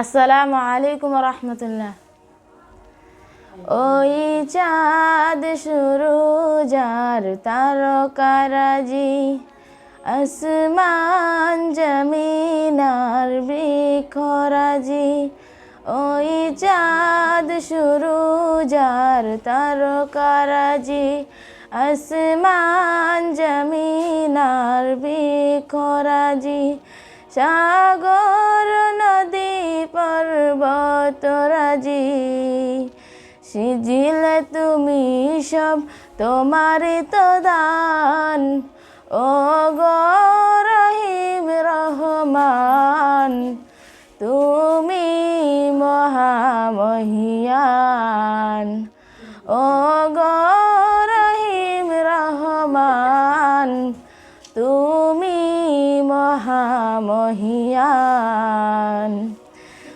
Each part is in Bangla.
আসসালামু আলাইকুম রহমতুল্লাহ। ওই চাঁদ শুরু, যার তারকারাজি আসমান জমিনার বৃক্ষরাজি। ওই চাঁদ শুরু, যার তারকারাজি আসমান জমিনার বৃক্ষরাজি। সাগর, নদী পর্বতরাজি সিজিলে তুমি সব তোমারই তো দান। ও গো রহিম রহমান, তুমি মহামহিয়ান। ও গো রহিম রহমান, তুমি মহামহিয়ান।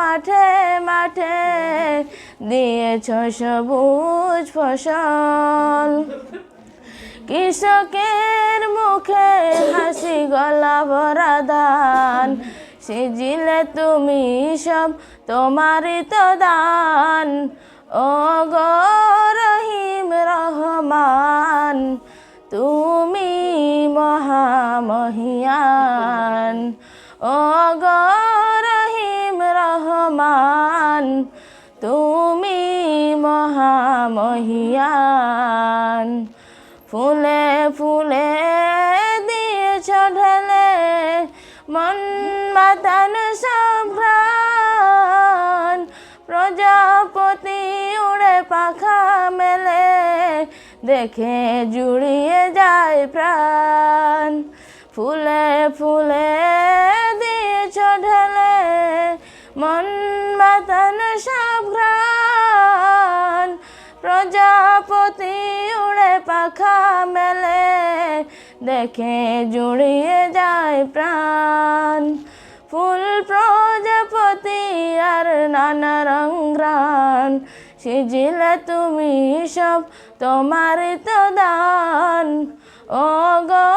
মাঠে মাঠে দিয়েছ সবুজ ফসল। কৃষকের মুখে হাসি, গলা ভরা দান। সিজিলে তুমি সব তোমারই তো দান। ও গো রহিম রহমান, তুমি মহামহিয়ান। ও গো রহমান, তুমি মহামহিয়ান। ফুলে ফুলে দিয়েছ ঢেলে মন মাতান সভ্রাণ প্রজাপতি উড়ে পাখা মেলে, দেখে জুড়িয়ে যায় প্রাণ। ফুলে ফুলে দিয়েছ ঢেলে মন প্রজাপতি উড়ে পাখা মেলে, দেখে জুড়িয়ে যায় প্রাণ। ফুল প্রজাপতি আর নানা রং রঙ্গান সিজিলে তুমি সব তোমার তো দান। ও গো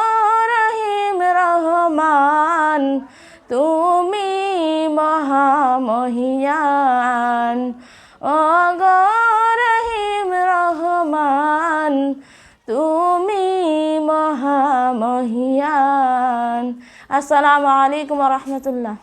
রহিম রহমান, তুমি মহামহিয়ান। ও গো রহিম রহমান তুমি মহামহিয়ান। আসসালামু আলাইকুম রহমতুল্লাহ।